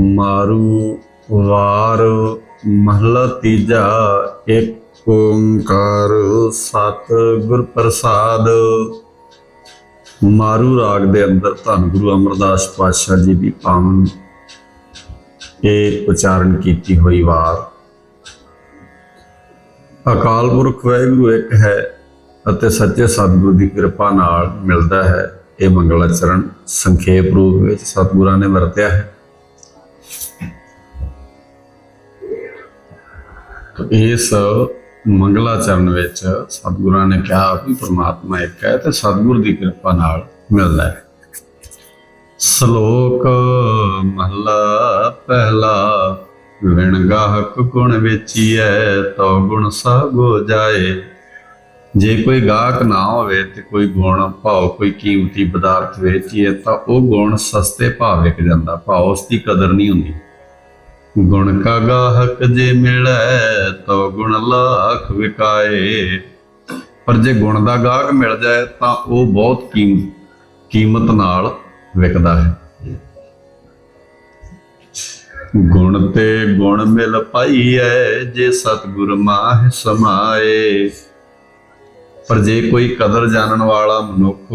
ਮਾਰੂ ਵਾਰ ਮਹਲਾ ਤੀਜਾ, ਇੱਕ ਓੰਕਾਰ ਸਤ ਗੁਰ ਪ੍ਰਸਾਦ। ਮਾਰੂ ਰਾਗ ਦੇ ਅੰਦਰ ਧੰਨ ਗੁਰੂ ਅਮਰਦਾਸ ਪਾਤਸ਼ਾਹ ਜੀ ਦੀ ਪਾਵਨ ਇਹ ਉਚਾਰਨ ਕੀਤੀ ਹੋਈ ਵਾਰ। ਅਕਾਲ ਪੁਰਖ ਵਾਹਿਗੁਰੂ ਇੱਕ ਹੈ ਅਤੇ ਸੱਚੇ ਸਤਿਗੁਰੂ ਦੀ ਕਿਰਪਾ ਨਾਲ ਮਿਲਦਾ ਹੈ। ਇਹ ਮੰਗਲਾਚਰਨ ਸੰਖੇਪ ਰੂਪ ਵਿੱਚ ਸਤਿਗੁਰਾਂ ਨੇ ਵਰਤਿਆ ਹੈ। ਤਾਂ ਇਸ ਮੰਗਲਾਚਰਨ ਵਿੱਚ ਸਤਿਗੁਰਾਂ ਨੇ ਕਿਹਾ ਕਿ ਪ੍ਰਮਾਤਮਾ ਇੱਕ ਹੈ ਤੇ ਸਤਿਗੁਰ ਦੀ ਕਿਰਪਾ ਨਾਲ ਮਿਲਦਾ ਹੈ। ਸ਼ਲੋਕ ਮਹਲਾ ਪਹਿਲਾ, ਵਿਣ ਗਾਹਕ ਗੁਣ ਵੇਚੀਐ ਤੋ ਗੁਣ ਸਾਗੋ ਜਾਏ ਜੇ ਕੋਈ ਗਾਹਕ ਨਾ ਹੋਵੇ ਤੇ ਕੋਈ ਗੁਣ ਭਾਉ, ਕੋਈ ਕੀਮਤੀ ਪਦਾਰਥ ਵੇਚੀਏ ਤਾਂ ਉਹ ਗੁਣ ਸਸਤੇ ਭਾਅ ਵਿਕ ਜਾਂਦਾ, ਭਾਉ ਉਸ ਦੀ ਕਦਰ ਨਹੀਂ ਹੁੰਦੀ। ਗੁਣ ਕਾ ਗਾਹਕ ਜੇ ਮਿਲੈ ਤੋ ਗੁਣ ਲੱਖ ਵਿਕਾਏ। ਪਰ ਜੇ ਗੁਣ ਦਾ ਗਾਹਕ ਮਿਲ ਜਾਏ ਤਾਂ ਉਹ ਬਹੁਤ ਕੀਮ, ਕੀਮਤ ਨਾਲ ਵਿਕਦਾ ਹੈ। ਗੁਣ ਤੇ ਗੁਣ ਮਿਲ ਪਾਈਐ, ਜੇ ਸਤਿਗੁਰ ਮਾਹ ਸਮਾਏ। ਪਰ ਜੇ ਕੋਈ ਕਦਰ ਜਾਣਨ ਵਾਲਾ ਮਨੁੱਖ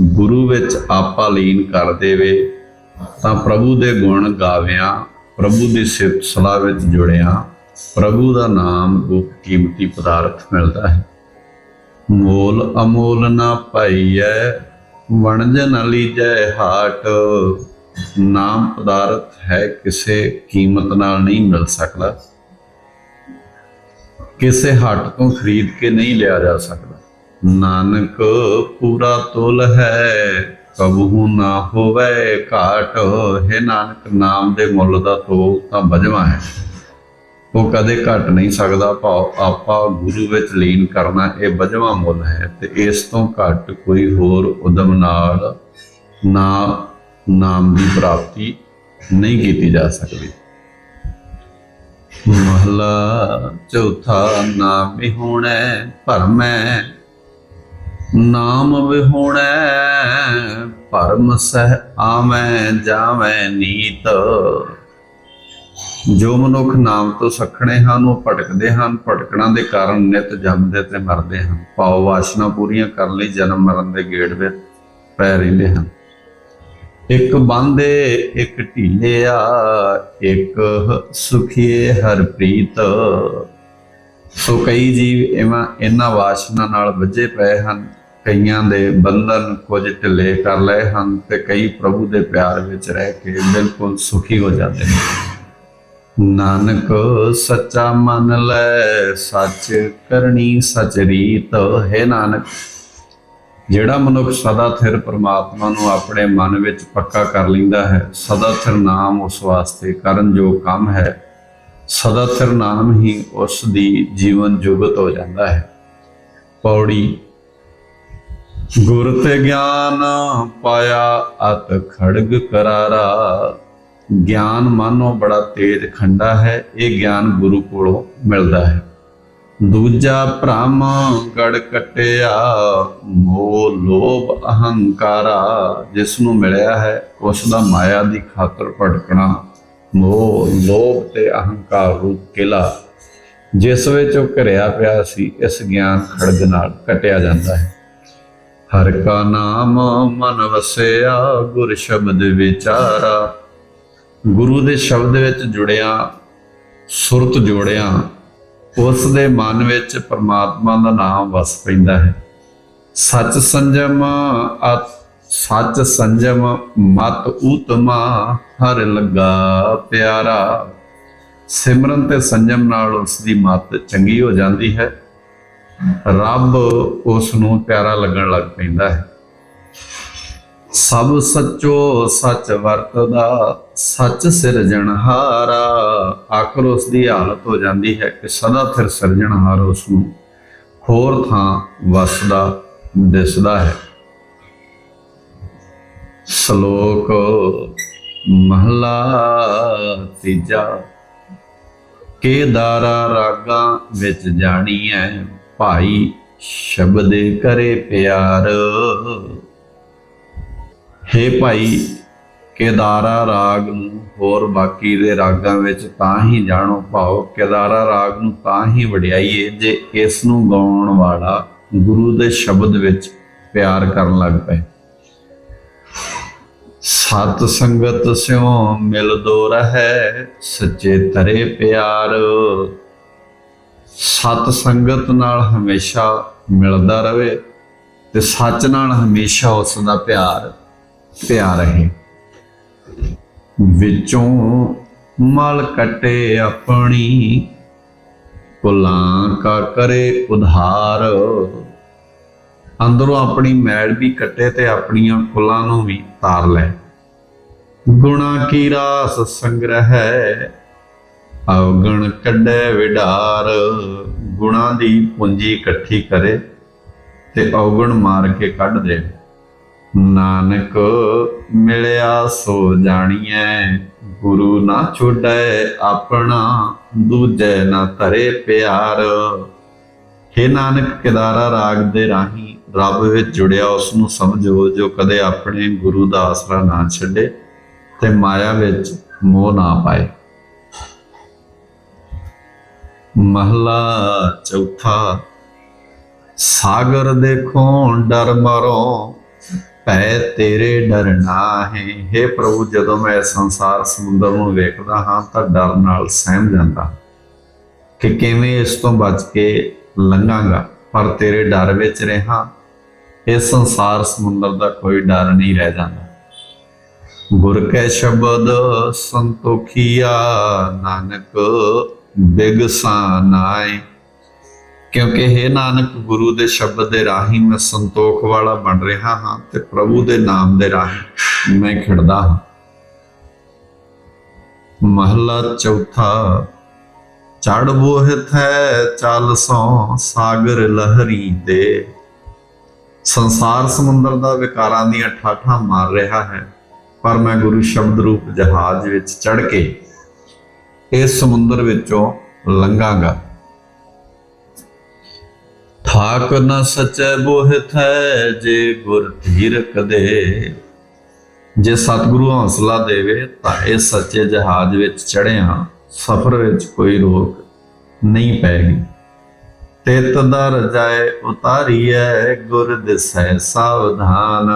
ਗੁਰੂ ਵਿੱਚ ਆਪਾ ਲੀਨ ਕਰ ਦੇਵੇ, ਤਾਂ ਪ੍ਰਭੂ ਦੇ ਗੁਣ ਗਾਵਿਆਂ ਪ੍ਰਭੂ ਦੀ ਸਿਫਤ ਸਲਾਹ ਵਿੱਚ ਜੁੜਿਆ, ਪ੍ਰਭੂ ਦਾ ਨਾਮ ਉਹ ਕੀਮਤੀ ਪਦਾਰਥ ਮਿਲਦਾ ਹੈ। ਮੋਲ ਅਮੋਲ ਨਾ ਪਾਈਐ ਵਣਜ ਨ ਲੀਜੈ ਹਾਟ। ਨਾਮ ਪਦਾਰਥ ਹੈ ਕਿਸੇ ਕੀਮਤ ਨਾਲ ਨਹੀਂ ਮਿਲ ਸਕਦਾ। ਕਿਸੇ ਹੱਟ ਤੋਂ ਖਰੀਦ ਕੇ ਨਹੀਂ ਲਿਆ ਜਾ ਸਕਦਾ। ਨਾਨਕ ਪੂਰਾ ਤੁਲ ਹੈ ਕਬਹੂ ਨਾ ਹੋਵੇ ਘਾਟ, ਹੈ ਨਾਨਕ ਨਾਮ ਦੇ ਮੁੱਲ ਦਾ ਤੋਲ ਤਾਂ ਬਜਵਾ ਹੈ। ਉਹ ਕਦੇ ਘਟ ਨਹੀਂ ਸਕਦਾ ਭਾਵ ਆਪਾ ਗੁਰੂ ਵਿੱਚ ਲੀਨ ਕਰਨਾ, ਇਹ ਬਜਵਾ ਮੁੱਲ ਹੈ। ਤੇ ਇਸ ਤੋਂ ਘੱਟ ਕੋਈ ਹੋਰ ਉਦਮ ਨਾਲ ਨਾ ਨਾਮ ਦੀ ਪ੍ਰਾਪਤੀ ਨਹੀਂ ਕੀਤੀ ਜਾ ਸਕਦੀ। ਮਹਲਾ ਚੌਥਾ, ਨਾਮ ਵਿਹੋਣੈ ਭਰਮੈ ਨਾਮ ਵਿਹੋਣੈ ਭਰਮ ਸਹਿ ਆਵੈ, ਜਾਵੈ ਨੀਤ। ਜੋ ਮਨੁੱਖ ਨਾਮ ਤੋਂ ਸਖਣੇ ਹਨ, ਉਹ ਭਟਕਦੇ ਹਨ, ਭਟਕਣਾ ਦੇ ਕਾਰਨ ਨਿਤ ਜੰਮਦੇ ਤੇ ਮਰਦੇ ਹਨ। ਭਾਵ ਵਾਸ਼ਨਾ ਪੂਰੀਆਂ ਕਰਨ ਲਈ ਜਨਮ ਮਰਨ ਦੇ ਗੇੜ ਵਿੱਚ ਪੈ ਰਹਿੰਦੇ ਹਨ। ਇੱਕ ਬੰਦੇ, ਇੱਕ ਢੀਲਿਆ ਇੱਕ ਸੁਖੀਏ ਹਰਪ੍ਰੀਤ। ਸੋ ਕਈ ਜੀਵ ਇਵਾਂ ਇਹਨਾਂ ਵਾਸ਼ਨਾ ਨਾਲ ਵੱਜੇ ਪਏ ਹਨ। ਕਈਆਂ ਦੇ ਬੰਧਨ ਕੁਝ ਢਿੱਲੇ ਕਰ ਲਏ ਹਨ ਤੇ ਕਈ ਪ੍ਰਭੂ ਦੇ ਪਿਆਰ ਵਿੱਚ ਰਹਿ ਕੇ ਬਿਲਕੁਲ ਸੁਖੀ ਹੋ ਜਾਂਦੇ ਨੇ। ਨਾਨਕ ਸੱਚਾ ਮੰਨ ਲੈ, ਸੱਚ ਕਰਨੀ ਸਚ ਰੀਤ। ਹੈ ਨਾਨਕ, ਜਿਹੜਾ ਮਨੁੱਖ ਸਦਾ ਥਿਰ ਪ੍ਰਮਾਤਮਾ ਨੂੰ ਆਪਣੇ ਮਨ ਵਿੱਚ ਪੱਕਾ ਕਰ ਲੈਂਦਾ ਹੈ, ਸਦਾ ਥਿਰ ਨਾਮ ਉਸ ਵਾਸਤੇ ਕਰਨ ਜੋ ਕੰਮ ਹੈ, ਸਦਾ ਥਿਰ ਨਾਮ ਹੀ ਉਸ ਦੀ ਜੀਵਨ ਜੁਗਤ ਹੋ ਜਾਂਦਾ ਹੈ। ਪੌੜੀ ਗੁਰ ਤੇ ਗਿਆਨ ਪਾਇਆ ਅਤ ਖੜਗ ਕਰਾਰਾ। ਗਿਆਨ ਮਾਨੋ ਬੜਾ ਤੇਜ ਖੰਡਾ ਹੈ, ਇਹ ਗਿਆਨ ਗੁਰੂ ਕੋਲੋਂ ਮਿਲਦਾ ਹੈ। ਦੂਜਾ ਭ੍ਰਮ ਗੜ ਕਟਿਆ, ਮੋਹ ਲੋਭ ਅਹੰਕਾਰਾ ਜਿਸ ਨੂੰ ਮਿਲਿਆ ਹੈ ਉਸ ਦਾ ਮਾਇਆ ਦੀ ਖਾਤਰ ਭਟਕਣਾ। ਮੋਹ ਲੋਭ ਤੇ ਅਹੰਕਾਰ ਰੂਪ ਕਿਲਾ, ਜਿਸ ਵਿੱਚ ਉਹ ਘਰਿਆ ਪਿਆ ਸੀ, ਇਸ ਗਿਆਨ ਖੜਗ ਨਾਲ ਕਟਿਆ ਜਾਂਦਾ ਹੈ। ਹਰ ਕਾ ਨਾਮ ਮਨ ਵਸਿਆ, ਗੁਰ ਸ਼ਬਦ ਵਿਚਾਰਾ। ਗੁਰੂ ਦੇ ਸ਼ਬਦ ਵਿੱਚ ਜੁੜਿਆ, ਸੁਰਤ ਜੋੜਿਆ, ਉਸ ਦੇ ਮਨ ਵਿੱਚ ਪਰਮਾਤਮਾ ਦਾ ਨਾਮ ਵਸ ਪੈਂਦਾ ਹੈ। ਸੱਚ ਸੰਜਮ ਸੱਚ ਸੰਜਮ ਮਤ ਉਤਮਾ, ਹਰ ਲੱਗਾ ਪਿਆਰਾ। ਸਿਮਰਨ ਤੇ ਸੰਜਮ ਨਾਲ ਉਸ ਦੀ ਮਤ ਚੰਗੀ ਹੋ ਜਾਂਦੀ ਹੈ। ਰੱਬ ਉਸ ਨੂੰ ਪਿਆਰਾ ਲੱਗਣ ਲੱਗ ਪੈਂਦਾ ਹੈ। ਸਭ ਸੱਚੋ ਸੱਚ ਵਰਤਦਾ, ਸੱਚ ਸਿਰਜਣਹਾਰਾ ਆਖਰ ਉਸ ਦੀ ਹਾਲਤ ਹੋ ਜਾਂਦੀ ਹੈ ਕਿ ਸਦਾ ਫਿਰ ਸਿਰਜਣਹਾਰ ਉਸ ਨੂੰ ਹੋਰ ਥਾਂ ਵਸਦਾ, ਦਿਸਦਾ ਹੈ। ਸ਼ਲੋਕ ਮਹਲਾ ਤੀਜਾ, ਕੇ ਦਾਰਾ ਰਾਗਾਂ ਵਿੱਚ ਜਾਣੀ ਹੈ ਭਾਈ ਸ਼ਬਦ ਕਰੇ ਪਿਆਰ। ਹੇ ਭਾਈ, ਕੇਦਾਰਾ ਰਾਗ ਨੂੰ ਹੋਰ ਬਾਕੀ ਦੇ ਰਾਗਾਂ ਵਿੱਚ ਤਾਂ ਹੀ ਜਾਣੋ ਭਾਵ ਕੇਦਾਰਾ ਰਾਗ ਨੂੰ ਤਾਂ ਹੀ ਵਡਿਆਈਏ ਜੇ ਇਸ ਨੂੰ ਗਾਉਣ ਵਾਲਾ ਗੁਰੂ ਦੇ ਸ਼ਬਦ ਵਿੱਚ ਪਿਆਰ ਕਰਨ ਲੱਗ ਪਏ। ਸਤ ਸੰਗਤ ਸਿਉ ਮਿਲ ਦੋ ਰਹੈ, ਸੱਚੇ ਤਰੇ ਪਿਆਰ। ਸਤ ਸੰਗਤ ਨਾਲ ਹਮੇਸ਼ਾ ਮਿਲਦਾ ਰਹੇ ਤੇ ਸੱਚ ਨਾਲ ਹਮੇਸ਼ਾ ਉਸ ਦਾ ਪਿਆਰ ਪਿਆਰ ਰਹੇ। ਵਿੱਚੋਂ ਮਲ ਕਟੇ ਆਪਣੀ ਕੁਲਾਂ ਕਾ ਕਰੇ ਉਧਾਰ। ਅੰਦਰੋਂ ਆਪਣੀ ਮੈਲ ਵੀ ਕੱਟੇ ਤੇ ਆਪਣੀਆਂ ਕੁਲਾਂ ਨੂੰ ਵੀ ਤਾਰ ਲੈ ਗੁਣਾ ਕੀ ਰਾਸ ਸੰਗ੍ਰਹਿ ਅਵਗਣ ਕੱਢੇ ਵਿਡਾਰ, ਗੁਣਾ ਦੀ ਪੂੰਜੀ ਇਕੱਠੀ ਕਰੇ ਤੇ ਅਵਗਣ ਮਾਰ ਕੇ ਕੱਢ ਦੇ। ਨਾਨਕ ਮਿਲਿਆ ਸੋ ਜਾਣੀਐ, ਗੁਰੂ ਨਾ ਛੋੜੈ ਆਪਣਾ, ਦੂਜੇ ਨਾ ਧਰੇ ਪਿਆਰ। हे ਨਾਨਕ, ਕਿਦਾਰਾ ਰਾਗ ਦੇ ਰਾਹੀਂ ਰੱਬ ਵਿੱਚ ਜੁੜਿਆ ਉਸ ਨੂੰ ਸਮਝੋ ਜੋ ਕਦੇ ਆਪਣੇ ਗੁਰੂ ਦਾ ਆਸਰਾ ਨਾ ਛੱਡੇ ਤੇ ਮਾਇਆ ਵਿੱਚ ਮੋਹ ਨਾ ਪਾਏ। ਮਹਲਾ ਚੌਥਾ, ਸਾਗਰ ਦੇਖੋ ਡਰ ਮਰੋ, ਭੈ ਤੇਰੇ ਡਰਨਾ ਹੈ हे ਪ੍ਰਭੂ, ਜਦੋਂ ਮੈਂ ਸੰਸਾਰ ਸਮੁੰਦਰ ਨੂੰ ਵੇਖਦਾ ਹਾਂ ਤਾਂ ਡਰ ਨਾਲ ਸਹਿਮ ਜਾਂਦਾ ਕਿ ਕਿਵੇਂ ਇਸ ਤੋਂ ਬਚ ਕੇ ਲੰਘਾਂਗਾ। ਪਰ ਤੇਰੇ ਡਰ ਵਿੱਚ ਰਹਾ, ਇਸ ਸੰਸਾਰ ਸਮੁੰਦਰ ਦਾ ਕੋਈ ਡਰ ਨਹੀਂ ਰਹਿ ਜਾਂਦਾ। ਗੁਰ ਕੈ ਸ਼ਬਦ ਸੰਤੋਖੀਆ, ਨਾਨਕ ਬਿਗਸਾਨਾਏ ਕਿਉਂਕਿ ਹੈ ਨਾਨਕ, ਗੁਰੂ ਦੇ ਸ਼ਬਦ ਦੇ ਰਾਹੀਂ ਮੈਂ ਸੰਤੋਖ ਵਾਲਾ ਬਣ ਰਿਹਾ ਹਾਂ ਤੇ ਪ੍ਰਭੂ ਦੇ ਨਾਮ ਦੇ ਰਾਹੀਂ ਮੈਂ ਖਿੜਦਾ ਹਾਂ। ਮਹਲਾ ਚੌਥਾ ਚੜ ਬੋਹਿਤ ਹੈ ਚੱਲ ਸੋ ਸਾਗਰ ਲਹਿਰੀ ਦੇ ਸੰਸਾਰ ਸਮੁੰਦਰ ਦਾ ਵਿਕਾਰਾਂ ਦੀਆਂ ਠਾਠਾਂ ਮਾਰ ਰਿਹਾ ਹੈ, ਪਰ ਮੈਂ ਗੁਰੂ ਸ਼ਬਦ ਰੂਪ ਜਹਾਜ਼ ਵਿੱਚ ਚੜ ਕੇ ਇਸ ਸਮੁੰਦਰ ਵਿੱਚੋਂ ਲੰਘਾਂਗਾ। ਠਾਕ ਨ ਸਚੈ ਬੋਹਿਤ ਹੈ ਜੇ ਗੁਰ ਧੀਰਕ ਦੇ ਜੇ ਸਤਿਗੁਰੂ ਹੌਸਲਾ ਦੇਵੇ ਤਾਂ ਇਹ ਸੱਚੇ ਜਹਾਜ਼ ਵਿੱਚ ਚੜਿਆ ਸਫ਼ਰ ਵਿੱਚ ਕੋਈ ਰੋਕ ਨਹੀਂ ਪੈਗੀ। ਤਿਤ ਦਾ ਰਜਾਏ ਉਤਾਰੀਐ ਗੁਰ ਦਿਸੈ ਸਾਵਧਾਨ।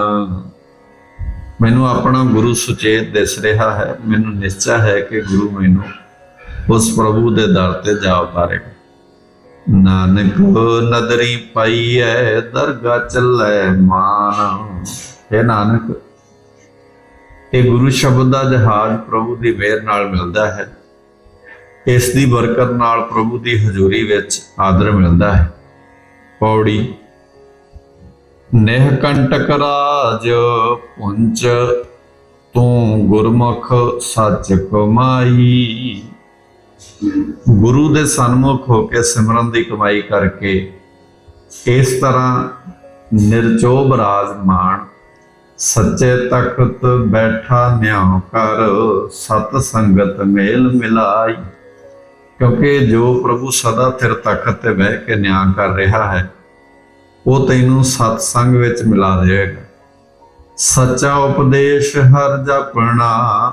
ਮੈਨੂੰ ਆਪਣਾ ਗੁਰੂ ਸੁਚੇਤ ਦਿਸ ਰਿਹਾ ਹੈ। ਮੈਨੂੰ ਨਿਸ਼ਚੈ ਹੈ ਕਿ ਗੁਰੂ ਮੈਨੂੰ ਉਸ ਪ੍ਰਭੂ ਦੇ ਦਰ ਤੇ ਜਾ ਉਤਾਰੇਗਾ ਨਾਨਕ ਨਦਰੀ ਪਾਈਐ ਦਰਗਾ ਚੱਲੈ ਮਾਨ। ਇਹ ਨਾਨਕ, ਇਹ ਗੁਰੂ ਸ਼ਬਦ ਦਾ ਜਹਾਜ਼ ਪ੍ਰਭੂ ਦੀ ਮਿਹਰ ਨਾਲ ਮਿਲਦਾ ਹੈ। ਇਸ ਦੀ ਬਰਕਤ ਨਾਲ ਪ੍ਰਭੂ ਦੀ ਹਜ਼ੂਰੀ ਵਿੱਚ ਆਦਰ ਮਿਲਦਾ ਹੈ। ਪੌੜੀ, ਨੇਹ ਕੰਟਕ ਰਾਜ ਪੁੰਚ, ਤੂੰ ਗੁਰਮੁਖ ਸੱਚ ਕਮਾਈ। ਗੁਰੂ ਦੇ ਸਨਮੁਖ ਹੋ ਕੇ ਸਿਮਰਨ ਦੀ ਕਮਾਈ ਕਰਕੇ ਇਸ ਤਰ੍ਹਾਂ ਨਿਰਚੋਭ ਰਾਜਮਾਨ ਸੱਚੇ ਤਖਤ ਬੈਠਾ ਨਿਆਂ ਕਰ ਸਤ ਸੰਗਤ ਮੇਲ ਮਿਲਾਈ। ਕਿਉਂਕਿ ਜੋ ਪ੍ਰਭੂ ਸਦਾ ਥਿਰ ਤਖਤ ਤੇ ਬਹਿ ਕੇ ਨਿਆਂ ਕਰ ਰਿਹਾ ਹੈ, ਉਹ ਤੈਨੂੰ ਸਤ ਸੰਗ ਵਿੱਚ ਮਿਲਾ ਦੇਵੇਗਾ। ਸੱਚਾ ਉਪਦੇਸ਼ ਹਰ ਜਪਣਾ,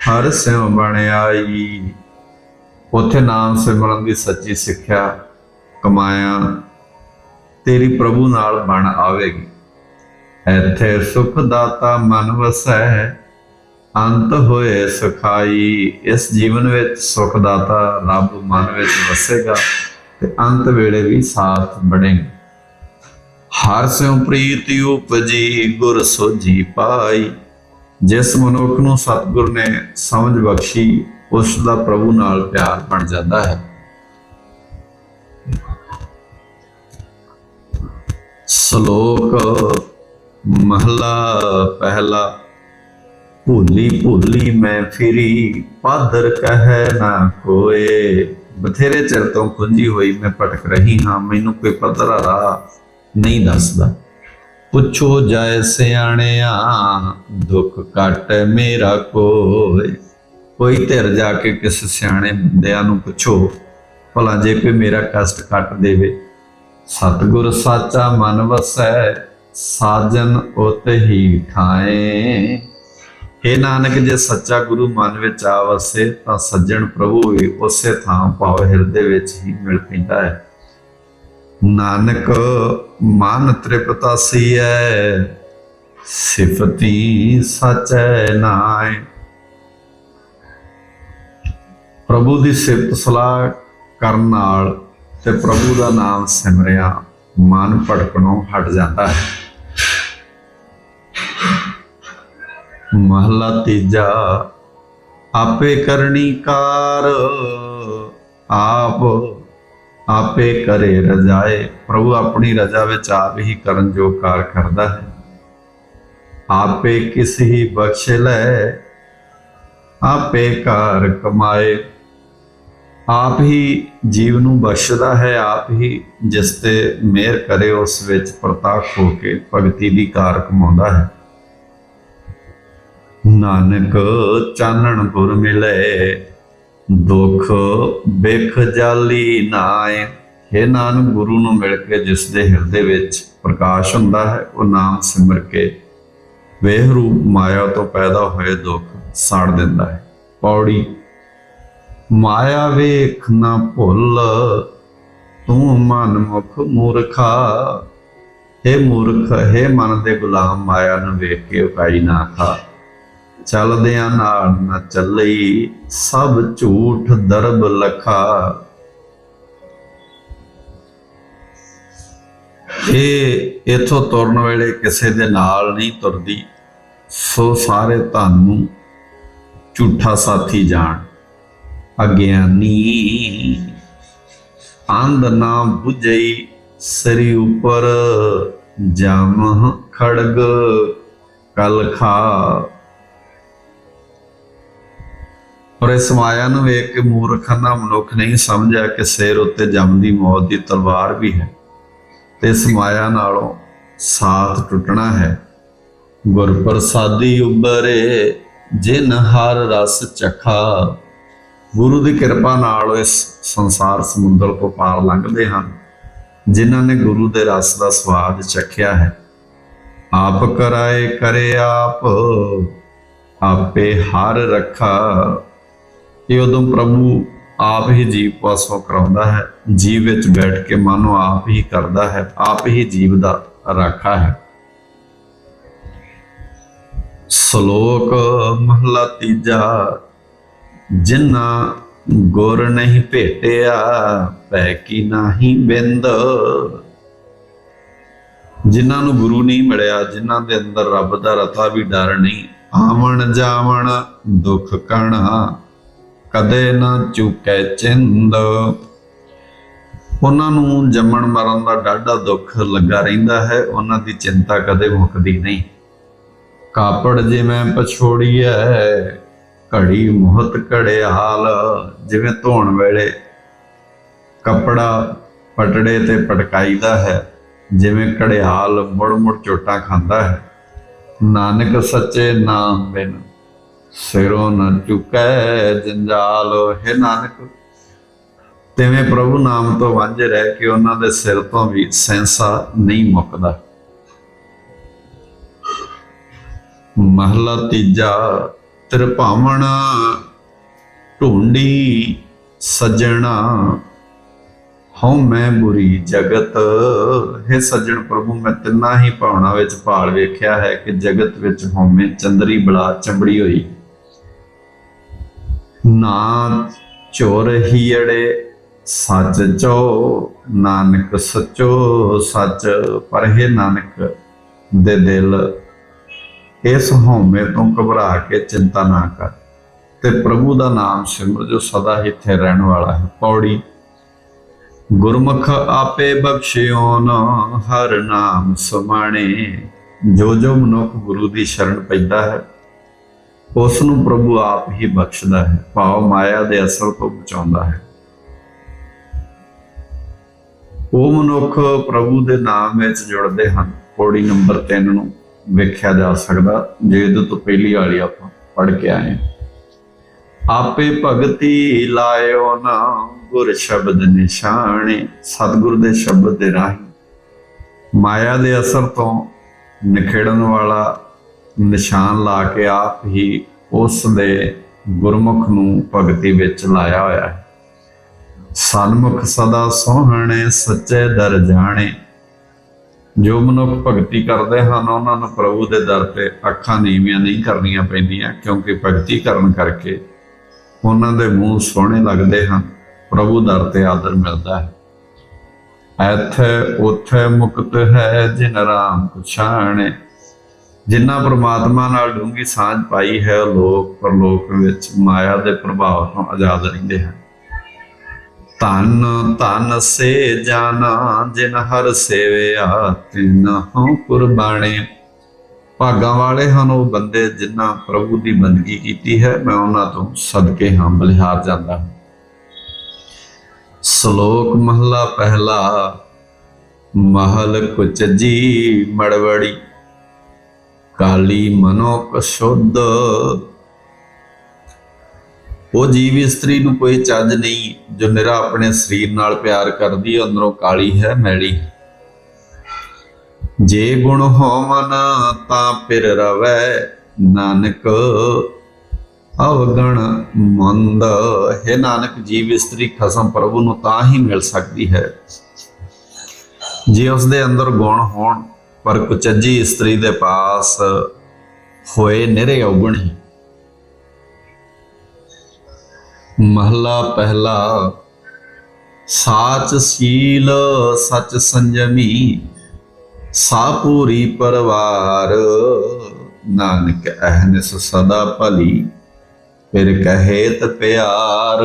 ਹਰ ਸਿਉ ਬਣਾਈ ਉਥੇ ਨਾਮ ਸਿਮਰਨ ਦੀ ਸੱਚੀ ਸਿੱਖਿਆ ਕਮਾਇਆ, ਤੇਰੀ ਪ੍ਰਭੂ ਨਾਲ ਬਣ ਆਵੇਗੀ। ਇੱਥੇ ਸੁਖ ਦਾਤਾ ਮਨ ਵਸੈ, ਅੰਤ ਹੋਏ ਸੁਖਾਈ। ਇਸ ਜੀਵਨ ਵਿੱਚ ਸੁਖ ਦਾਤਾ ਰੱਬ ਮਨ ਵਿੱਚ ਵਸੇਗਾ ਤੇ ਅੰਤ ਵੇਲੇ ਵੀ ਸਾਥ ਬਣੇਗਾ। ਹਰ ਸਿਉ ਪ੍ਰੀਤੀ ਉਪਜੀ, ਗੁਰ ਸੋਜੀ ਪਾਈ। ਜਿਸ ਮਨੁੱਖ ਨੂੰ ਸਤਿਗੁਰ ਨੇ ਸਮਝ ਬਖਸ਼ੀ ਉਸ ਦਾ ਪ੍ਰਭੂ ਨਾਲ ਪਿਆਰ ਬਣ ਜਾਂਦਾ ਹੈ। ਸ਼ਲੋਕ ਮਹਲਾ ਪਹਿਲਾ, ਭੁੱਲੀ ਭੁੱਲੀ ਮੈਂ ਫਿਰੀ, ਪਾਦਰ ਕਹੈ ਨਾ ਕੋਏ। ਬਥੇਰੇ ਚਿਰ ਤੋਂ ਖੁੰਝੀ ਹੋਈ ਮੈਂ ਭਟਕ ਰਹੀ ਹਾਂ, ਮੈਨੂੰ ਕੋਈ ਪਤਰਾ ਰਾਹ ਨਹੀਂ ਦੱਸਦਾ। ਪੁੱਛੋ ਜਾਏ ਸਿਆਣਿਆ, ਦੁੱਖ ਘਟ ਮੇਰਾ ਕੋਏ। ਕੋਈ ਧਿਰ ਜਾ ਕੇ ਕਿਸੇ ਸਿਆਣੇ ਬੰਦਿਆਂ ਨੂੰ ਪੁੱਛੋ, ਭਲਾ ਜੇ ਕੋਈ ਮੇਰਾ ਕਸ਼ਟ ਕੱਟ ਦੇਵੇ। ਸਤਿਗੁਰ ਸਾਚਾ ਮਨ ਵਸੈ, ਸਾਜਨ ਉਤ ਹੀ ਠਾਏ। हे ਨਾਨਕ, ਜੇ ਸੱਚਾ ਗੁਰੂ ਮਨ ਵਿੱਚ ਆ ਵਸੇ ਤਾਂ ਸੱਜਣ ਪ੍ਰਭੂ ਵੀ ਉਸੇ ਥਾਂ ਭਾਵ ਹਿਰਦੇ ਵਿੱਚ ਹੀ ਮਿਲ ਪੈਂਦਾ ਹੈ। ਨਾਨਕ, ਮਨ ਤ੍ਰਿਪਤਾ ਸੀ ਹੈ ਸਿਫਤੀ ਸਚੈ ਨਾਏ ਪ੍ਰਭੂ ਦੀ ਸਿਫਤ ਸਲਾਹ ਕਰਨ ਨਾਲ ਤੇ ਪ੍ਰਭੂ ਦਾ ਨਾਮ ਸਿਮਰਿਆ, ਮਨ ਭਟਕਣੋਂ ਹਟ ਜਾਂਦਾ ਹੈ। ਮਹਲਾ ਤੀਜਾ, ਆਪੇ ਕਰਨੀ ਕਾਰ, ਆਪ ਆਪੇ ਕਰੇ ਰਜਾਏ। ਪ੍ਰਭੂ ਆਪਣੀ ਰਜਾ ਵਿੱਚ ਆਪ ਹੀ ਕਰਨ ਜੋ ਕਾਰ ਕਰਦਾ ਹੈ। ਆਪੇ ਕਿਸ ਹੀ ਬਖਸ਼ ਲੈ, ਆਪੇ ਕਾਰ ਕਮਾਏ। ਆਪ ਹੀ ਜੀਵ ਨੂੰ ਬਖਸ਼ਦਾ ਹੈ, ਆਪ ਹੀ ਜਿਸ ਤੇ ਮਿਹਰ ਕਰੇ, ਉਸ ਵਿੱਚ ਪ੍ਰਤਾਪ ਹੋ ਕੇ ਭਗਤੀ ਦੀ ਕਾਰ ਕਮਾਉਂਦਾ ਹੈ। ਨਾਨਕ ਚਾਨਣ ਗੁਰ ਮਿਲੇ, ਦੁਖ ਬਿਖ ਜਾਲੀ ਨਾਏ। हे ਨਾਨਕ, ਗੁਰੂ ਨੂੰ ਮਿਲ ਕੇ ਜਿਸ ਦੇ ਹਿਰਦੇ ਵਿੱਚ ਪ੍ਰਕਾਸ਼ ਹੁੰਦਾ ਹੈ, ਉਹ ਨਾਮ ਸਿਮਰ ਕੇ ਵੇਹ ਰੂਪ ਮਾਇਆ ਤੋਂ ਪੈਦਾ ਹੋਏ ਦੁੱਖ ਸਾੜ ਦਿੰਦਾ ਹੈ। ਪੌੜੀ ਮਾਇਆ ਵੇਖ ਨਾ ਭੁੱਲ, ਤੂੰ ਮਨ ਮੁਖ ਮੂਰਖਾ। हे ਮੂਰਖ हे ਮਨ ਦੇ ਗੁਲਾਮ, ਮਾਇਆ ਨੂੰ ਵੇਖ ਕੇ ਉਕਾਈ ਨਾ ਖਾ। ਚੱਲਦਿਆਂ ਨਾਲ ਨਾ ਚੱਲਈ, ਸਭ ਝੂਠ ਦਰਬ ਲਖਾ। ਇਹ ਇਥੋਂ ਤੁਰਨ ਵੇਲੇ ਕਿਸੇ ਦੇ ਨਾਲ ਨਹੀਂ ਤੁਰਦੀ, ਸੋ ਸਾਰੇ ਤੁਹਾਨੂੰ ਝੂਠਾ ਸਾਥੀ ਜਾਣ। ਅਗਿਆਨੀ ਅੰਧ ਨਾ 부ਝਈ ਸਰੀ ਉਪਰ ਜਮ ਖੜਗ ਕਲਖਾ ਪਰ ਇਸ ਮਾਇਆ ਨੂੰ ਵੇਖ ਕੇ ਮੂਰਖਾਂ ਮਨੁੱਖ ਨਹੀਂ ਸਮਝਿਆ ਕਿ ਸਿਰ ਉੱਤੇ ਜੰਮਦੀ ਮੌਤ ਦੀ ਤਲਵਾਰ ਵੀ ਹੈ। ਤੇ ਇਸ ਮਾਇਆ ਨਾਲੋਂ ਸਾਥ ਟੁੱਟਣਾ ਹੈ। ਗੁਰ ਪ੍ਰਸਾਦੀ ਉਬਰੇ ਜਿਨ ਹਰ ਰਸ ਚਖਾ। ਗੁਰੂ ਦੀ ਕਿਰਪਾ ਨਾਲ ਇਸ ਸੰਸਾਰ ਸਮੁੰਦਰ ਤੋਂ ਪਾਰ ਲੰਘਦੇ ਹਨ, ਜਿਨ੍ਹਾਂ ਨੇ ਗੁਰੂ ਦੇ ਰਸ ਦਾ ਸਵਾਦ ਚਖਿਆ ਹੈ। ਆਪ ਕਰਾਏ ਕਰੇ ਆਪ, ਆਪੇ ਹਰ ਰੱਖਾ। ਇਹ ਉਦੋਂ ਪ੍ਰਭੂ ਆਪ ਹੀ ਜੀਵ ਪਾਸੋਂ ਕਰਾਉਂਦਾ ਹੈ, ਜੀਵ ਵਿੱਚ ਬੈਠ ਕੇ ਮਨ ਨੂੰ ਆਪ ਹੀ ਕਰਦਾ ਹੈ, ਆਪ ਹੀ ਜੀਵ ਦਾ ਰਾਖਾ ਹੈ। ਸ਼ਲੋਕ ਮਹਲਾ ਤੀਜਾ। ਜਿਨ੍ਹਾਂ ਗੁਰ ਨਹੀਂ ਭੇਟਿਆ ਪੈ ਕੀ ਨਾਹੀ ਬਿੰਦ। ਜਿਨ੍ਹਾਂ ਨੂੰ ਗੁਰੂ ਨਹੀਂ ਮਿਲਿਆ, ਜਿਨ੍ਹਾਂ ਦੇ ਅੰਦਰ ਰੱਬ ਦਾ ਰਤਾ ਵੀ ਡਰ ਨਹੀਂ। ਆਵਣ ਜਾਵਣ ਦੁੱਖ ਕਣਾ, ਕਦੇ ਨਾ ਚੁੱਕੈ ਚਿੰਦ। ਉਹਨਾਂ ਨੂੰ ਜੰਮਣ ਮਰਨ ਦਾ ਡਾਢਾ ਦੁੱਖ ਲੱਗਾ ਰਹਿੰਦਾ ਹੈ, ਉਹਨਾਂ ਦੀ ਚਿੰਤਾ ਕਦੇ ਮੁੱਕਦੀ ਨਹੀਂ। ਕਾਪੜ ਜਿਵੇਂ ਪਛੋੜੀਐ ਘੜੀ ਮੁਹਤ ਘੜਿਆਲ, ਜਿਵੇਂ ਧੋਣ ਵੇਲੇ ਕੱਪੜਾ ਪਟੜੇ ਤੇ ਪਟਕਾਈਦਾ ਹੈ, ਜਿਵੇਂ ਘੜਿਆਲ ਮੁੜ ਮੁੜ ਚੋਟਾਂ ਖਾਂਦਾ ਹੈ। ਨਾਨਕ ਸੱਚੇ ਨਾਮ ਬਿਨ ਸਿਰੋਂ ਨ ਚੁਕੈ ਜੰਜਾਲ। ਹੈ ਨਾਨਕ, ਤਿਵੇਂ ਪ੍ਰਭੂ ਨਾਮ ਤੋਂ ਵਾਂਝੇ ਰਹਿ ਕੇ ਉਹਨਾਂ ਦੇ ਸਿਰ ਤੋਂ ਵੀ ਸੈਂਸਾ ਨਹੀਂ ਮੁੱਕਦਾ। ਮਹਲਾ ਤੀਜਾ ਤ੍ਰਿਭਾਵਨ ਢੂੰਡੀ ਸੱਜਣਾ। ਹਉ ਮੈਂ ਬੁਰੀ ਜਗਤ, ਹੈ ਸੱਜਣ ਪ੍ਰਭੂ, ਮੈਂ ਤਿੰਨਾਂ ਹੀ ਭਾਵਨਾ ਵਿੱਚ ਭਾਲ ਵੇਖਿਆ ਹੈ ਕਿ ਜਗਤ ਵਿੱਚ ਹਉਮੈ ਚੰਦਰੀ ਬਲਾ ਚੰਬੜੀ ਹੋਈ। ਨਾ ਚੋਰ ਹੀੜੇ ਸੱਚ ਚੋ ਨਾਨਕ ਸਚੋ ਸੱਚ ਪਰਹੇ ਨਾਨਕ ਦੇ ਦਿਲ ਇਸ ਹਉਮੈ ਤੋਂ ਘਬਰਾ ਕੇ ਚਿੰਤਾ ਨਾ ਕਰ। ਤੇ ਪ੍ਰਭੂ ਦਾ ਨਾਮ ਸਿਮਰ, ਜੋ ਸਦਾ ਇੱਥੇ ਰਹਿਣ ਵਾਲਾ ਹੈ, ਪੌੜੀ। ਗੁਰਮੁਖ ਆਪੇ ਬਖਸ਼ਿਓਨ ਹਰ ਨਾਮ ਸਮਾਣੇ। ਜੋ ਜੋ ਮਨੁੱਖ ਗੁਰੂ ਦੀ ਸ਼ਰਨ ਪੈਂਦਾ ਹੈ ਉਸ ਨੂੰ ਪ੍ਰਭੂ ਆਪ ਹੀ ਬਖਸ਼ਦਾ ਹੈ, ਭਾਵ ਮਾਇਆ ਦੇ ਅਸਰ ਤੋਂ ਬਚਾਉਂਦਾ ਹੈ। ਉਹ ਮਨੁੱਖ ਪ੍ਰਭੂ ਦੇ ਨਾਮ ਵਿੱਚ ਜੁੜਦੇ ਹਨ। ਪੌੜੀ ਨੰਬਰ 3 ਨੂੰ ਵੇਖਿਆ ਜਾ ਸਕਦਾ ਜੇ ਇਹਦੇ ਤੋਂ ਪਹਿਲੀ ਵਾਲੀ ਆਪਾਂ ਪੜ ਕੇ ਆਏ ਆਪੇ ਭਗਤੀ ਲਾਇਓ ਨਾ, ਗੁਰ ਸ਼ਬਦ ਨਿਸ਼ਾਨੇ ਸਤਿਗੁਰ ਦੇ ਸ਼ਬਦ ਦੇ ਰਾਹੀਂ। ਮਾਇਆ ਦੇ ਅਸਰ ਤੋਂ ਨਿਖੇੜਨ ਵਾਲਾ ਨਿਸ਼ਾਨ ਲਾ ਕੇ ਆਪ ਹੀ ਉਸ ਦੇ ਗੁਰਮੁਖ ਨੂੰ ਭਗਤੀ ਵਿੱਚ ਲਾਇਆ ਹੋਇਆ ਹੈ। ਸਨਮੁਖ ਸਦਾ ਸੋਹਣੇ, ਸੱਚੇ ਦਰ ਜਾਣੇ। ਜੋ ਮਨੁੱਖ ਭਗਤੀ ਕਰਦੇ ਹਨ, ਉਹਨਾਂ ਨੂੰ ਪ੍ਰਭੂ ਦੇ ਦਰ ਤੇ ਅੱਖਾਂ ਨੀਵੀਆਂ ਨਹੀਂ ਕਰਨੀਆਂ ਪੈਂਦੀਆਂ, ਕਿਉਂਕਿ ਭਗਤੀ ਕਰਨ ਕਰਕੇ ਉਹਨਾਂ ਦੇ ਮੂੰਹ ਸੋਹਣੇ ਲੱਗਦੇ ਹਨ, ਪ੍ਰਭੂ ਦਰ ਤੇ ਆਦਰ ਮਿਲਦਾ ਹੈ। ਐਥੇ ਉਥੇ ਮੁਕਤ ਹੈ ਜਿਨ ਰਾਮ ਪਛਾਣੇ, ਜਿਨ੍ਹਾਂ ਪ੍ਰਮਾਤਮਾ ਨਾਲ ਡੂੰਗੀ ਸਾਂਝ ਪਾਈ ਹੈ ਉਹ ਲੋਕ ਪਰਲੋਕ ਵਿੱਚ ਮਾਇਆ ਦੇ ਪ੍ਰਭਾਵ ਤੋਂ ਆਜ਼ਾਦ ਰਹਿੰਦੇ ਹਨ। ਧੰਨ ਧੰਨ ਸੇ ਜਾਨਾ, ਜਿਨ ਹਰ ਸੇਵਿਆ, ਤਿਨ ਹਉ ਕੁਰਬਾਨੇ। ਭਾਗਾਂ ਵਾਲੇ ਹਨ ਉਹ ਬੰਦੇ ਜਿਨ੍ਹਾਂ ਪ੍ਰਭੂ ਦੀ ਬੰਦਗੀ ਕੀਤੀ ਹੈ, ਮੈਂ ਉਹਨਾਂ ਤੋਂ ਸਦਕੇ ਹਾਂ, ਬਲਿਹਾਰ ਜਾਂਦਾ ਹਾਂ। ਸ਼ਲੋਕ ਮਹਲਾ ਪਹਿਲਾ, ਮਹਲ ਕੁਚਜੀ ਮੜਵੜੀ। ਕਾਲੀ ਮਨੋ ਕਸ਼ੁੱਧ ਉਹ ਜੀਵ ਇਸਤਰੀ ਨੂੰ ਕੋਈ ਚੱਜ ਨਹੀਂ, ਜੋ ਨਿਰਾ ਆਪਣੇ ਸਰੀਰ ਨਾਲ ਪਿਆਰ ਕਰਦੀ ਅੰਦਰੋਂ ਕਾਲੀ ਹੈ, ਮੈਲੀ ਜੇ ਗੁਣ ਹੋਵਨ ਤਾਂ ਫਿਰ ਰਵੈ। ਨਾਨਕ ਅਵਗਣ ਮੰਦ ਹੈ। ਨਾਨਕ ਜੀਵ ਇਸਤਰੀ ਖਸਮ ਪ੍ਰਭੂ ਨੂੰ ਤਾਂ ਹੀ ਮਿਲ ਸਕਦੀ ਹੈ। ਜੇ ਉਸ ਦੇ ਅੰਦਰ ਗੁਣ ਹੋਣ, ਪਰ ਕੁਚੱਜੀ ਇਸਤਰੀ ਦੇ ਪਾਸ ਹੋਏ ਨਿਰੇ ਔਗਣ ਹੀ। ਮਹਲਾ ਪਹਿਲਾ, ਸਾਚ ਸੀਲ ਸਚ ਸੰਜਮੀ ਸਾ ਪਰਵਾਰ, ਨਾਨਕ ਅਹਨਿਸ ਸਦਾ ਭਲੀ, ਫਿਰ ਕਹੇਤ ਪਿਆਰ।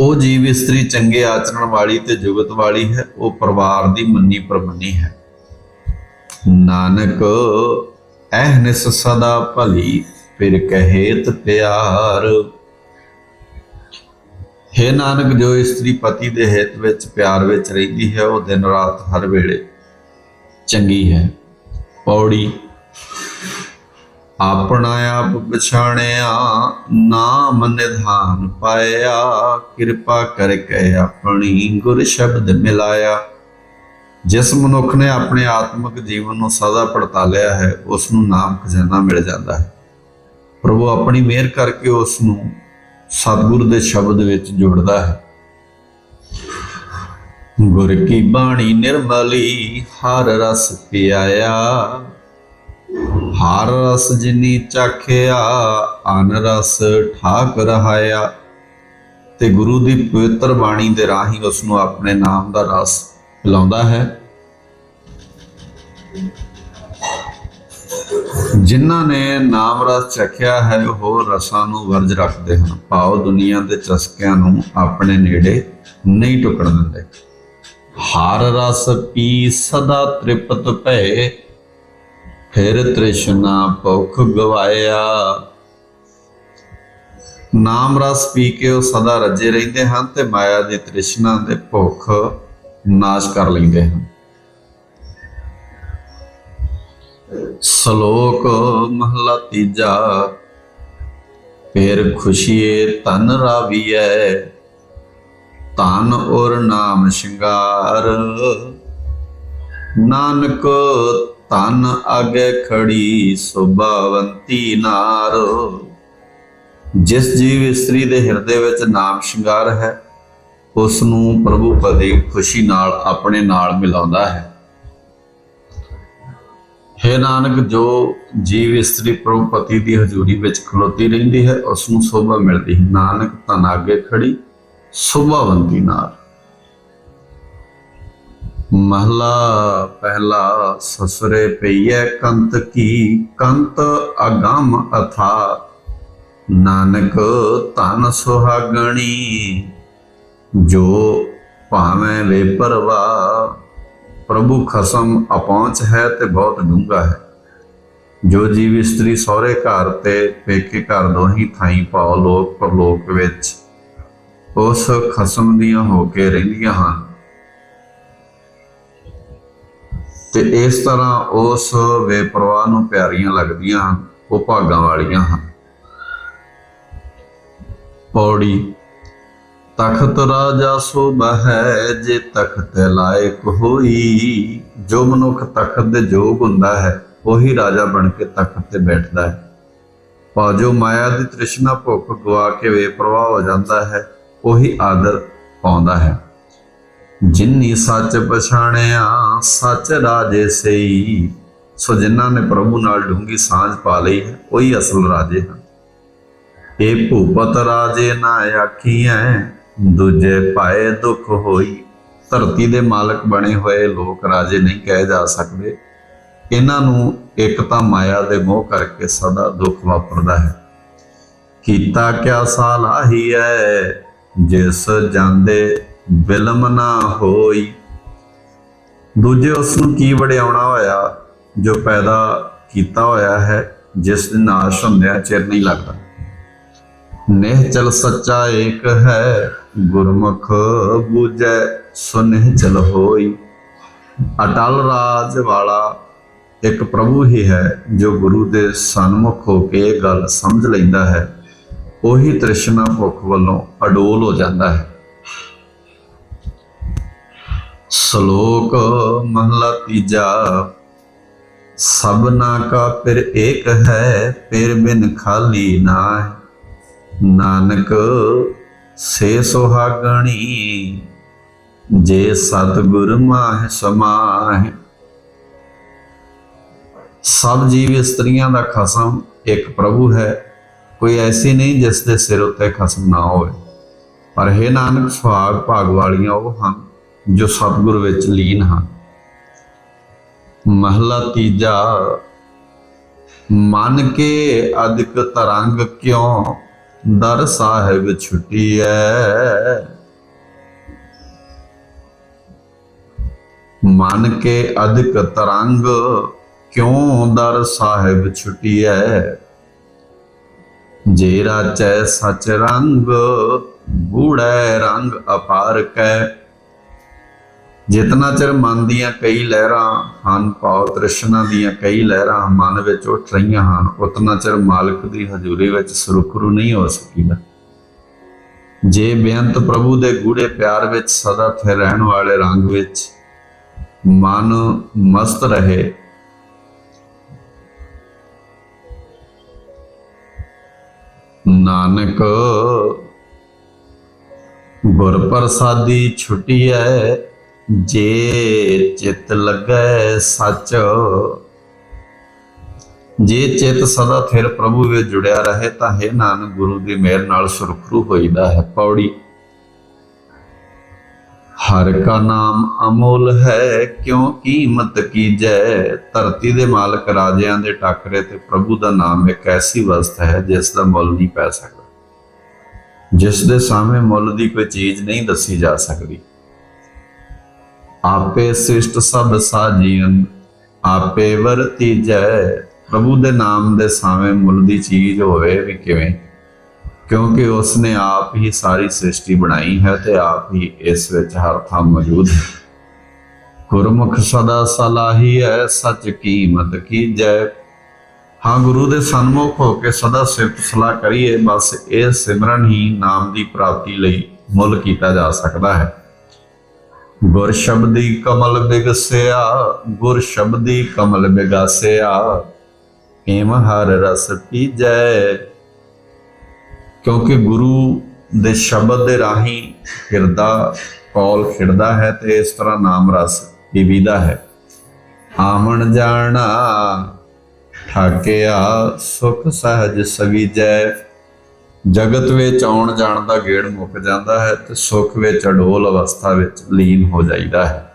ਉਹ ਜੀਵ ਇਸਤਰੀ ਚੰਗੇ ਆਚਰਣ ਵਾਲੀ ਤੇ ਜੁਗਤ ਵਾਲੀ ਹੈ, ਉਹ ਪਰਿਵਾਰ ਦੀ ਮੰਨੀ ਪ੍ਰਮੰਨੀ ਹੈ। ਨਾਨਕ ਅਹਨਿਸ ਸਦਾ ਭਲੀ, ਫਿਰ ਕਹੇਤ ਪਿਆਰ। ਹੇ ਨਾਨਕ, ਜੋ ਇਸਤਰੀ ਪਤੀ ਦੇ ਹਿੱਤ ਵਿੱਚ ਪਿਆਰ ਵਿੱਚ ਰਹਿੰਦੀ ਹੈ, ਉਹ ਦਿਨ ਰਾਤ ਹਰ ਵੇਲੇ ਚੰਗੀ ਹੈ। ਪੌੜੀ, ਆਪਣਾ ਆਪ ਪਛਾਣਿਆ, ਨਾਮ ਨਿਧਾਨ ਪਾਇਆ, ਕਿਰਪਾ ਕਰਕੇ ਆਪਣੀ ਗੁਰ ਸ਼ਬਦ ਮਿਲਾਇਆ। ਜਿਸ ਮਨੁੱਖ ਨੇ ਆਪਣੇ ਆਤਮਿਕ ਜੀਵਨ ਨੂੰ ਸਦਾ ਪੜਤਾਲਿਆ ਹੈ, ਉਸ ਨੂੰ ਨਾਮ ਖਜ਼ਾਨਾ ਮਿਲ ਜਾਂਦਾ ਹੈ। ਪ੍ਰਭੂ ਆਪਣੀ ਮਿਹਰ ਕਰਕੇ ਉਸ ਨੂੰ ਸਤਿਗੁਰ ਦੇ ਸ਼ਬਦ ਵਿੱਚ ਜੁੜਦਾ ਹੈ। ਗੁਰ ਕੀ ਬਾਣੀ ਨਿਰਮਲੀ, ਹਰ ਰਸ ਪਿਆਇਆ। ਹਰ ਰਸ ਜਿਨੀ ਚਾਖਿਆ ਅਨ ਰਸ ਠਾਕ ਰਹਾਇਆ। ਤੇ ਗੁਰੂ ਦੀ ਪਵਿੱਤਰ ਬਾਣੀ ਦੇ ਰਾਹੀਂ ਉਸ ਨੂੰ ਆਪਣੇ ਨਾਮ ਦਾ ਰਸ ਲਾਉਂਦਾ ਹੈ। ਜਿਨ੍ਹਾਂ ਨੇ ਨਾਮ ਰਸ ਚਖਿਆ ਹੈ, ਉਹ ਰਸਾਂ ਨੂੰ ਵਰਜ ਰੱਖਦੇ ਹਨ। ਭਾਵ ਦੁਨੀਆ ਦੇ ਚਸਕਿਆਂ ਨੂੰ ਆਪਣੇ ਨੇੜੇ ਨਹੀਂ ਟੁਕਣ ਦਿੰਦੇ। ਹਰ ਰਸ ਪੀ ਸਦਾ ਤ੍ਰਿਪਤ ਭਏ, ਫਿਰ ਤ੍ਰਿਸ਼ਨਾ ਭੁਖ ਗਵਾਇਆ। ਨਾਮ ਰਸ ਪੀ ਕੇ ਉਹ ਸਦਾ ਰੱਜੇ ਰਹਿੰਦੇ ਹਨ ਤੇ ਮਾਇਆ ਦੀ ਤ੍ਰਿਸ਼ਨਾ ਦੇ ਭੁੱਖ ਨਾਸ਼ ਕਰ ਲੈਂਦੇ ਹਨ। ਸ਼ਲੋਕ ਮਹਲਾ ਤੀਜਾ, ਫੇਰ ਖੁਸ਼ੀਏ ਤਨ ਰਾਵੀਐ ਤਨ ਔਰ ਨਾਮ ਸ਼ਿੰਗਾਰ। ਨਾਨਕ ਤਨ ਅਗੇ ਖੜੀ ਸੁਭਾਵੰਤੀ ਨਾਰ। ਜਿਸ ਜੀਵ ਇਸਤਰੀ ਦੇ ਹਿਰਦੇ ਵਿੱਚ ਨਾਮ ਸ਼ਿੰਗਾਰ ਹੈ ਉਸ ਨੂੰ ਪ੍ਰਭੂ ਪਤੀ ਖੁਸ਼ੀ ਨਾਲ ਆਪਣੇ ਨਾਲ ਮਿਲਾਉਂਦਾ ਹੈ। ਹੇ ਨਾਨਕ, ਜੋ ਜੀਵ ਇਸਤਰੀ ਪ੍ਰਭੂ ਪਤੀ ਦੀ ਹਜ਼ੂਰੀ ਵਿੱਚ ਖਲੋਤੀ ਰਹਿੰਦੀ ਹੈ, ਉਸ ਨੂੰ ਸੋਭਾ ਮਿਲਦੀ ਹੈ। ਨਾਨਕ ਤਨ ਅੱਗੇ ਖੜੀ ਸੋਭਾਵੰਤੀ ਨਾਲ। ਮਹਲਾ ਪਹਿਲਾ ਸਸਰੇ ਪਈਐ, ਕੰਤ ਕੀ ਕੰਤ ਅਗੰਮ ਅਥਾ। ਨਾਨਕ, ਧਨ ਸੁਹਾਗਣੀ, ਜੋ ਭਾਵੇਂ ਵੇ ਪਰਵਾ ਪ੍ਰਭੂ ਖਸਮ ਅਪਹੁੰਚ ਹੈ ਤੇ ਬਹੁਤ ਡੂੰਘਾ ਹੈ। ਜੋ ਜੀਵ ਇਸਤਰੀ ਸਹੁਰੇ ਘਰ ਤੇ ਪੇਕੇ ਘਰ ਦੋਹੀ ਥਾਈ ਪਾਉ ਲੋਕ ਪਰਲੋਕ ਵਿੱਚ, ਉਸ ਖਸਮ ਦੀਆਂ ਹੋ ਕੇ ਰਹਿੰਦੀਆਂ ਹਨ। ਤੇ ਇਸ ਤਰ੍ਹਾਂ ਉਸ ਬੇਪਰਵਾਹ ਨੂੰ ਪਿਆਰੀਆਂ ਲੱਗਦੀਆਂ ਹਨ, ਉਹ ਭਾਗਾਂ ਵਾਲੀਆਂ ਹਨ। ਪੌੜੀ ਤਖਤ ਰਾਜਾ ਸੋ ਹੈ ਜੇ ਤਖਤ ਲਾਇਕ ਹੋਈ। ਜੋ ਮਨੁੱਖ ਤਖਤ ਦੇ ਯੋਗ ਹੁੰਦਾ ਹੈ, ਉਹੀ ਰਾਜਾ ਬਣ ਕੇ ਤਖਤ ਤੇ ਬੈਠਦਾ ਹੈ। ਪਰ ਮਾਇਆ ਦੀ ਤ੍ਰਿਸ਼ਨਾ ਭੁੱਖ ਗਵਾ ਕੇ ਬੇਪਰਵਾਹ ਹੋ ਜਾਂਦਾ ਹੈ, ਉਹੀ ਆਦਰ ਪਾਉਂਦਾ ਹੈ। ਜਿਨਨੀ ਸੱਚ ਪਛਾਣਿਆ, ਸੱਚ ਰਾਜੇ ਸਈ ਸੋ ਜਿਨ੍ਹਾਂ ਨੇ ਪ੍ਰਭੂ ਨਾਲ ਡੂੰਗੀ ਸਾਂਝ ਪਾ ਲਈ ਹੈ, ਉਹੀ ਅਸਲ ਰਾਜੇ ਹਨ। ਇਹ ਭੂਪਤ ਰਾਜੇ ਨਾ ਆਖੀਐ ਦੂਜੇ ਪਾਏ ਦੁੱਖ ਹੋਈ। ਧਰਤੀ ਦੇ ਮਾਲਕ ਬਣੇ ਹੋਏ ਲੋਕ ਰਾਜੇ ਨਹੀਂ ਕਹੇ ਜਾ ਸਕਦੇ। ਇਹਨਾਂ ਨੂੰ ਇੱਕ ਤਾਂ ਮਾਇਆ ਦੇ ਮੋਹ ਕਰਕੇ ਸਦਾ ਦੁੱਖ ਵਾਪਰਦਾ ਹੈ। ਕੀਤਾ ਕਿਆ ਸਾਲਾਹੀ ਹੈ ਜਿਸ ਜਾਂਦੇ ਬਿਲਮ ਨਾ ਹੋਈ। ਦੂਜੇ ਉਸ ਨੂੰ ਕੀ ਵਡਿਆਉਣਾ ਹੋਇਆ, ਜੋ ਪੈਦਾ ਕੀਤਾ ਹੋਇਆ ਹੈ, ਜਿਸ ਦੇ ਨਾਸ਼ ਹੁੰਦਿਆਂ ਚਿਰ ਨਹੀਂ ਲੱਗਦਾ। ਨਿਹਚਲ ਸੱਚਾ ਏਕ ਹੈ ਗੁਰਮੁਖ ਬੂਝੈ ਸੋ ਨਿਹਚਲ ਹੋਈ। ਅਟਲ ਰਾਜ ਵਾਲਾ ਇੱਕ ਪ੍ਰਭੂ ਹੀ ਹੈ, ਜੋ ਗੁਰੂ ਦੇ ਸਨਮੁਖ ਹੋ ਕੇ ਇਹ ਗੱਲ ਸਮਝ ਲੈਂਦਾ ਹੈ। ਉਹੀ ਤ੍ਰਿਸ਼ਨਾ ਭੁੱਖ ਵੱਲੋਂ ਅਡੋਲ ਹੋ ਜਾਂਦਾ ਹੈ। ਸ਼ਲੋਕ ਮਹਲਾ ਤੀਜਾ ਸਭਨਾ ਕਾ ਫਿਰ ਏਕ ਹੈ, ਫਿਰ ਬਿਨ ਖਾਲੀ ਨਾਹਿ। ਨਾਨਕ ਸੇ ਸੁਹਾਗਣੀ, ਜੇ ਸਤਿਗੁਰ ਮਾਹ ਸਮਾਹਿ। ਸਭ ਜੀਵ ਇਸਤਰੀਆਂ ਦਾ ਖਸਮ ਇੱਕ ਪ੍ਰਭੂ ਹੈ। ਕੋਈ ਐਸੀ ਨਹੀਂ ਜਿਸ ਦੇ ਸਿਰ ਉੱਤੇ ਖਸਮ ਨਾ ਹੋਵੇ। ਪਰ ਹੈ ਨਾਨਕ, ਸੁਹਾਗ ਭਾਗ ਵਾਲੀਆਂ ਉਹ ਹਨ ਜੋ ਸਤਿਗੁਰ ਵਿੱਚ ਲੀਨ ਹਨ। ਮਹਲਾ ਤੀਜਾ, ਮਨ ਕੇ ਅਦਿਕ ਤਰੰਗ ਕਿਉਂ? ਦਰ ਸਾਹਿਬ ਛੁਟੀਐ। ਮਨ ਕੇ ਅਧਿਕ ਤਰੰਗ ਕਿਉ ਦਰ ਸਾਹਿਬ ਛੁਟੀਐ? ਜੇ ਰਾਚੈ ਸਚ ਰੰਗ, ਗੂੜੈ ਰੰਗ ਅਪਾਰ ਕੈ ਜਿਤਨਾ ਚਿਰ ਮਨ ਦੀਆਂ ਕਈ ਲਹਿਰਾਂ ਹਨ, ਭਾਵ ਤ੍ਰਿਸ਼ਨਾ ਦੀਆਂ ਕਈ ਲਹਿਰਾਂ ਮਨ ਵਿੱਚ ਉੱਠ ਰਹੀਆਂ ਹਨ, ਉਤਨਾ ਚਿਰ ਮਾਲਕ ਦੀ ਹਜ਼ੂਰੀ ਵਿੱਚ ਸੁਰਖਰੂ ਨਹੀਂ ਹੋ ਸਕੀਦਾ। ਜੇ ਬੇਅੰਤ ਪ੍ਰਭੂ ਦੇ ਗੂੜੇ ਪਿਆਰ ਵਿੱਚ ਸਦਾ ਸਥਿਰ ਰਹਿਣ ਵਾਲੇ ਰੰਗ ਵਿੱਚ ਮਨ ਮਸਤ ਰਹੇ, ਨਾਨਕ ਗੁਰ ਪ੍ਰਸਾਦੀ ਛੁਟੀਐ। ਜੇ ਚਿਤ ਲੱਗੈ ਸੱਚ, ਜੇ ਚਿਤ ਸਦਾ ਥਿਰ ਪ੍ਰਭੂ ਵਿੱਚ ਜੁੜਿਆ ਰਹੇ, ਤਾਂ ਹੈ ਨਾਨਕ ਗੁਰੂ ਦੀ ਮਿਹਰ ਨਾਲ ਸੁਰਖਰੂ ਹੋਈਦਾ ਹੈ ਪੌੜੀ। ਹਰ ਕਾ ਨਾਮ ਅਮੋਲ ਹੈ, ਕਿਉਂ ਕੀਮਤ ਕੀਜੈ? ਧਰਤੀ ਦੇ ਮਾਲਕ ਰਾਜਿਆਂ ਦੇ ਟਾਕਰੇ ਤੇ ਪ੍ਰਭੂ ਦਾ ਨਾਮ ਇੱਕ ਐਸੀ ਵਸਤ ਹੈ, ਜਿਸ ਦਾ ਮੁੱਲ ਨਹੀਂ ਪੈ ਸਕਦਾ। ਜਿਸ ਦੇ ਸਾਹਮਣੇ ਮੁੱਲ ਦੀ ਕੋਈ ਚੀਜ਼ ਨਹੀਂ ਦੱਸੀ ਜਾ ਸਕਦੀ। ਆਪੇ ਸ੍ਰਿਸ਼ਟ ਸਭ ਸਾਜੀਨ ਆਪੇ ਵਰਤੀਜੈ ਪ੍ਰਭੂ ਦੇ ਨਾਮ ਦੇ ਸਾਵੇਂ ਮੁੱਲ ਦੀ ਚੀਜ਼ ਹੋਵੇ ਵੀ ਕਿਵੇਂ। ਕਿਉਂਕਿ ਉਸ ਨੇ ਆਪ ਹੀ ਸਾਰੀ ਸ੍ਰਿਸ਼ਟੀ ਬਣਾਈ ਹੈ ਤੇ ਆਪ ਹੀ ਇਸ ਵਿੱਚ ਹਰ ਥਾਂ ਮੌਜੂਦ ਹੈ। ਗੁਰਮੁਖ ਸਦਾ ਸਲਾਹੀ ਹੈ, ਸੱਚ ਕੀਮਤ ਕੀ ਜੈ। ਹਾਂ, ਗੁਰੂ ਦੇ ਸਨਮੁਖ ਹੋ ਕੇ ਸਦਾ ਸਿਫਤ ਸਲਾਹ ਕਰੀਏ, ਬਸ ਇਹ ਸਿਮਰਨ ਹੀ ਨਾਮ ਦੀ ਪ੍ਰਾਪਤੀ ਲਈ ਮੁੱਲ ਕੀਤਾ ਜਾ ਸਕਦਾ ਹੈ। ਗੁਰ ਸ਼ਬਦੀ ਕਮਲ ਬਿਗਸਿਆ, ਗੁਰ ਸ਼ਬਦੀ ਕਮਲ ਬਿਗਾਸਿਆ। ਏਮ ਹਰ ਰਸ ਪੀਜੈ। ਕਿਉਂਕਿ ਗੁਰੂ ਦੇ ਸ਼ਬਦ ਦੇ ਰਾਹੀਂ ਹਿਰਦਾ ਕੌਲ ਖਿੜਦਾ ਹੈ ਤੇ ਇਸ ਤਰ੍ਹਾਂ ਨਾਮ ਰਸ ਪੀਵੀਦਾ ਹੈ। ਆਮਣ ਜਾਣਾ, ਠਾਕਿਆ ਸੁਖ ਸਹਜ ਸਵੀਜੈ। ਜਗਤ ਵਿੱਚ ਆਉਣ ਜਾਣ ਦਾ ਗੇੜ ਮੁੱਕ ਜਾਂਦਾ ਹੈ ਤੇ ਸੁਖ ਵਿੱਚ ਅਡੋਲ ਅਵਸਥਾ ਵਿੱਚ ਲੀਨ ਹੋ ਜਾਈਦਾ ਹੈ।